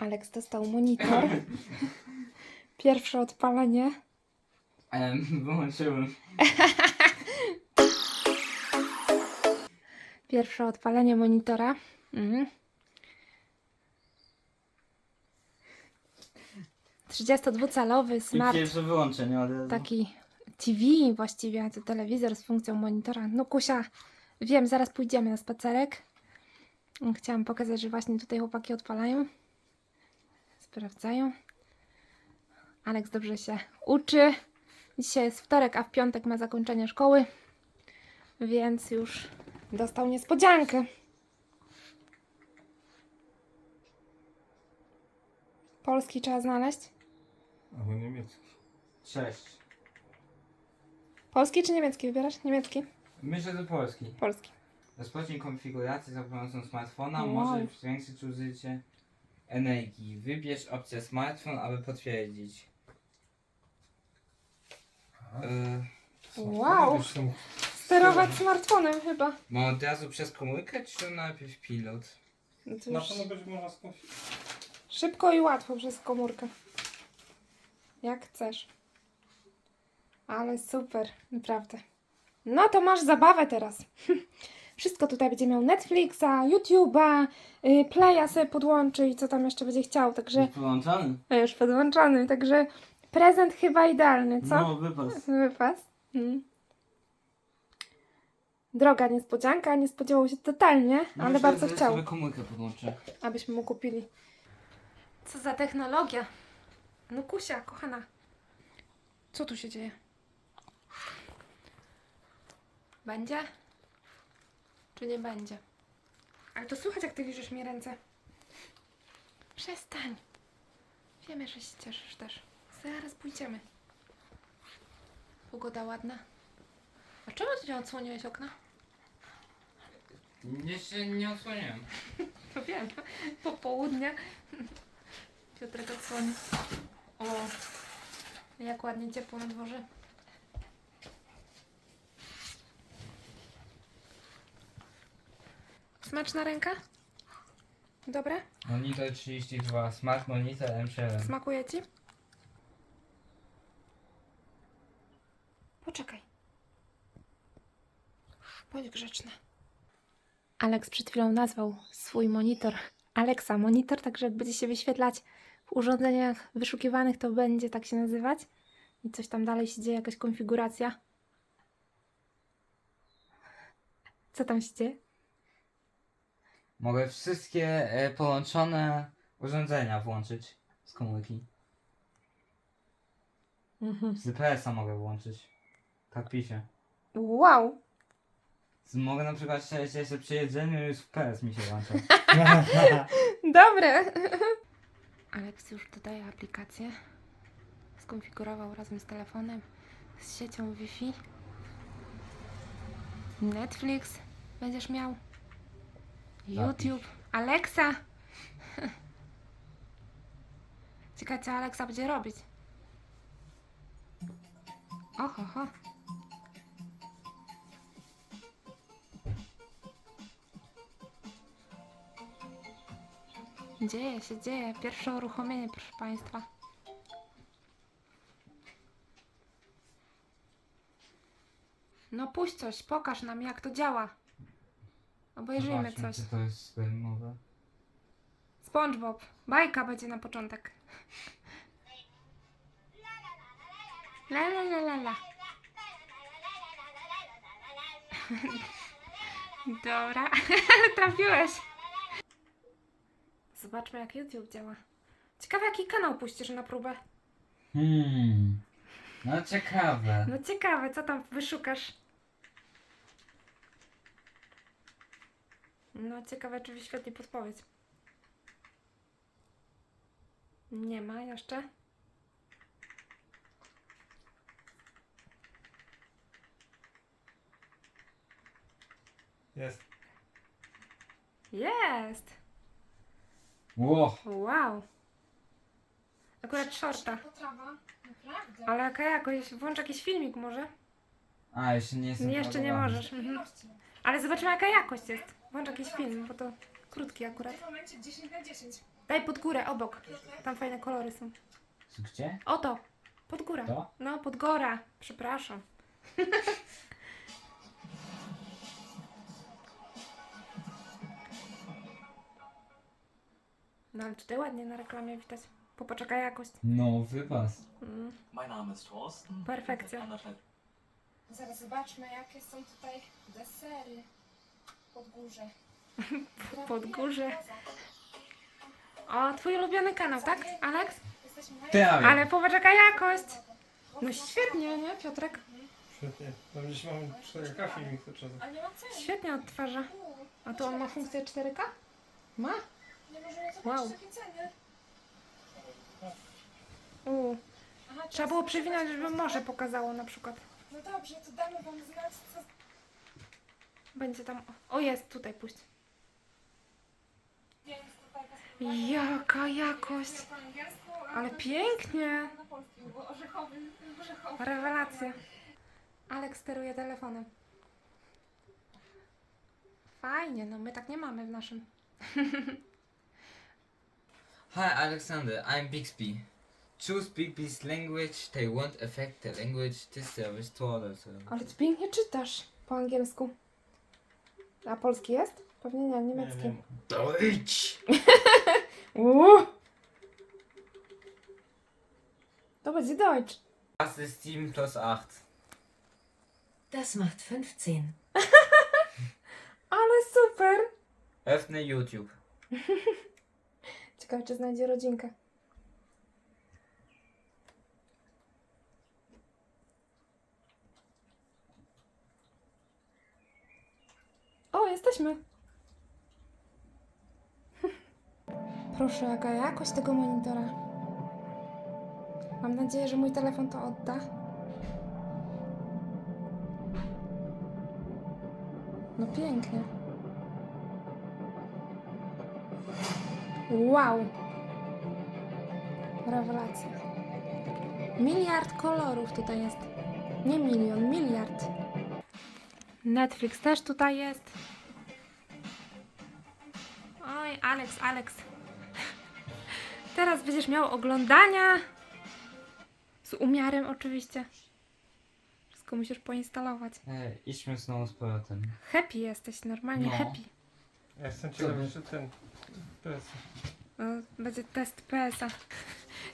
Alex dostał monitor. Pierwsze odpalenie. Em, wyłączyłem. Pierwsze odpalenie monitora. Mhm. 32-calowy I smart, pierwsze wyłączenie od razu. taki TV właściwie, to telewizor z funkcją monitora. No Kusia, wiem, zaraz pójdziemy na spacerek. Chciałam pokazać, że właśnie tutaj chłopaki odpalają. Sprawdzają. Aleks dobrze się uczy. Dzisiaj jest wtorek, a w piątek ma zakończenie szkoły. Więc już dostał niespodziankę. Polski trzeba znaleźć. Albo niemiecki. Cześć. Polski czy niemiecki wybierasz? Niemiecki. Myślę, że polski. Polski. Rozpocznij konfigurację za pomocą smartfona. Wow. Może zwiększyć użycie energii. Wybierz opcję smartfon, aby potwierdzić. Yy, Wow. Sterować smartfonem chyba. ma od razu przez komórkę, czy najpierw pilot? No to na już pewno będzie można skonfigurować. szybko i łatwo przez komórkę. Jak chcesz. Ale super, naprawdę. No to masz zabawę teraz. Wszystko tutaj będzie miał Netflixa, YouTube'a, y, Playa sobie podłączy i co tam jeszcze będzie chciał, także połączony? no już podłączony, także prezent chyba idealny, co? No, wypas. Wypas. Mm. Droga niespodzianka, nie spodziewał się totalnie, No, ale myślę, bardzo że chciał, sobie komórkę podłączę. abyśmy mu kupili. Co za technologia? No Kusia, kochana. Co tu się dzieje? Będzie? Czy nie będzie? Ale to słychać, jak ty liżysz mi ręce. Przestań. Wiemy, że się cieszysz też. Zaraz pójdziemy. Pogoda ładna. A czemu ty nie odsłoniłeś okna? Jeszcze nie odsłoniłem. To wiem. Popołudnie. Piotrek odsłoni. O, jak ładnie ciepło na dworze. Smaczna ręka? Dobre? Monitor 32, Smart Monitor M7. Smakuje ci? Poczekaj. Bądź grzeczna. Alex przed chwilą nazwał swój monitor Alexa monitor, także jak będzie się wyświetlać w urządzeniach wyszukiwanych, to będzie tak się nazywać. I coś tam dalej się dzieje, jakaś konfiguracja. Co tam się dzieje? Mogę wszystkie e, połączone urządzenia włączyć z komórki. Mhm. Z DPS-a mogę włączyć. Tak pisze. Wow! Z- Mogę na przykład siedzieć jeszcze przy jedzeniu i już w PS mi się włącza. Dobre! Alex już dodaje aplikację. Skonfigurował razem z telefonem, z siecią Wi-Fi. Netflix będziesz miał. YouTube. Alexa! Ciekawe, co Alexa będzie robić. Oho, ho. Dzieje się, dzieje. Pierwsze uruchomienie, proszę Państwa. No puść coś, pokaż nam jak to działa. Obejrzyjmy Zobaczmy, coś. czy to jest mowa. SpongeBob. Bajka będzie na początek. La la la la la. Dobra, trafiłeś. Zobaczmy jak YouTube działa. Ciekawe jaki kanał puścisz na próbę. Hmm. No ciekawe. No ciekawe, co tam wyszukasz? No ciekawe, czy wyświetli podpowiedź. Nie ma jeszcze. Jest. Jest! Ło. Wow! Akurat shorta. Ale jaka jakość? Włącz jakiś filmik może? A, jeszcze nie jestem Jeszcze nie możesz. Mhm. Ale zobaczymy jaka jakość jest. Włącz jakiś film, bo to Krótki akurat. W tym momencie 10 na 10. Daj pod górę, obok. Tam fajne kolory są. Gdzie? Oto, pod górę. To? No, pod gora. Przepraszam. No ale tutaj ładnie na reklamie widać. Popaczaka jakość. No, wypas. Mm, Mein Name ist Thorsten. Perfekcja. Anderthalb Zaraz zobaczmy, jakie są tutaj desery pod górze. pod górze. O, twój ulubiony kanał, tak, Aleks? Ale... Ale popaczaka jakość. No świetnie, nie, Piotrek? Świetnie. Tam gdzieś cztery kafli mi to czasem. Ale nie ma ceny. Świetnie odtwarza. A tu on ma funkcję 4K? Ma? Nie możemy zobaczyć Wow. takiej ceny. U, Aha, trzeba było przewinąć, żeby morze pokazało na przykład. No dobrze, to damy wam znać, co... Będzie tam. O, jest, tutaj puść. tutaj. Jaka jakość! Po angielsku, a Ale pięknie! Na polskim, bo orzechowy, orzechowy. Rewelacja. Alek steruje telefonem. Fajnie, no my tak nie mamy w naszym. Hi Alexander, I'm Bixby. Choose Bixby's language, they won't affect the language this service to other service. Ale ty pięknie czytasz po angielsku. A polski jest? Pewnie nie, Nie niemiecki. wiem. Deutsch! Uuu. To będzie Deutsch. Was ist 7 plus 8? Das macht 15. Ale super! Öffne YouTube. Ciekawe, czy znajdzie rodzinkę. Jesteśmy! Proszę, jaka jakość tego monitora. Mam nadzieję, że mój telefon to odda. No pięknie. Wow! Rewelacja. Miliard kolorów tutaj jest. Nie milion, miliard. Netflix też tutaj jest. Alex, Alex. Teraz będziesz miał oglądania. Z umiarem oczywiście. Wszystko musisz poinstalować. E, idźmy znowu z powrotem. Happy jesteś, normalnie No. happy. Ja jestem ciekawy, czy ten... PS. O, będzie test PS-a.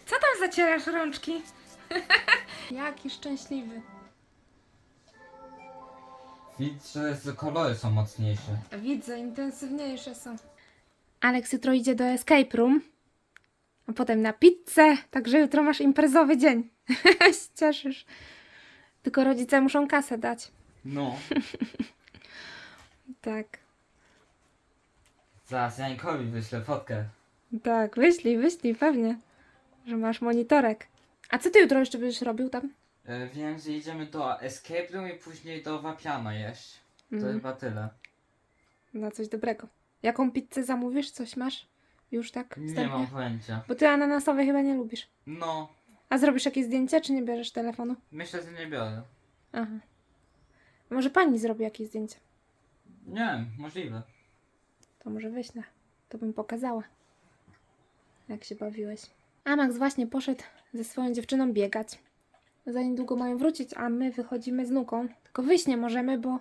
Co tam zacierasz rączki? Jaki szczęśliwy. Widzę, że kolory są mocniejsze. Widzę, intensywniejsze są. Alex jutro idzie do escape room, a potem na pizzę, także jutro masz imprezowy dzień. cieszysz. Tylko rodzice muszą kasę dać. No. Tak, Zaraz Jankowi wyślę fotkę. tak, wyślij, wyślij, pewnie, że masz monitorek. A co ty jutro jeszcze będziesz robił tam? E, wiem, że idziemy do Escape Room i później do Wapiano jeść. To Mm. chyba tyle. Na coś dobrego. Jaką pizzę zamówisz? Coś masz? Już tak Nie wstępnie? mam pojęcia. Bo ty ananasowe chyba nie lubisz. No, A zrobisz jakieś zdjęcia, czy nie bierzesz telefonu? myślę, że nie biorę. Aha. Może pani zrobi jakieś zdjęcia? Nie wiem, możliwe. To może wyślę. To bym pokazała. Jak się bawiłeś. A Max właśnie poszedł ze swoją dziewczyną biegać. Za niedługo mają wrócić, a my wychodzimy z nuką. Tylko wyjść nie możemy, bo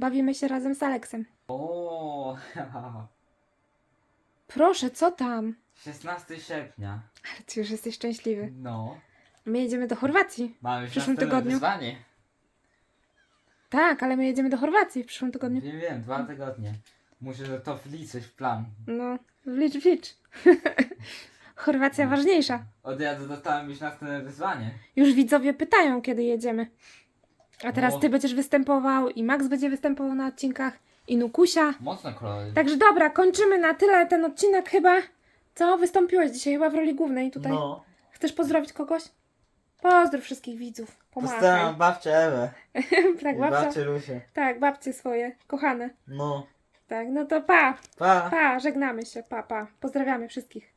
bawimy się razem z Aleksem. O, Proszę, co tam? 16 sierpnia. Ale ty już jesteś szczęśliwy. No, My jedziemy do Chorwacji. mamy W przyszłym następne tygodniu. wyzwanie. Tak, ale my jedziemy do Chorwacji w przyszłym tygodniu. Wiem, wiem, dwa tygodnie. Muszę to wliczyć w plan. No, wlicz, wlicz. Chorwacja ważniejsza. Od razu dostałem już następne wyzwanie. Już widzowie pytają, kiedy jedziemy. A teraz ty będziesz występował i Max będzie występował na odcinkach i Nukusia. Mocne kolory. Także dobra, kończymy na tyle ten odcinek chyba. Co? Wystąpiłeś dzisiaj chyba w roli głównej tutaj. No, Chcesz pozdrowić kogoś? Pozdrów wszystkich widzów. Pomachaj. postaram babcię Ewę. tak, i babcia. babcię Lusię. Tak, babcie swoje, kochane. No, Tak, no to pa, pa! pa, żegnamy się, pa, pa. Pozdrawiamy wszystkich.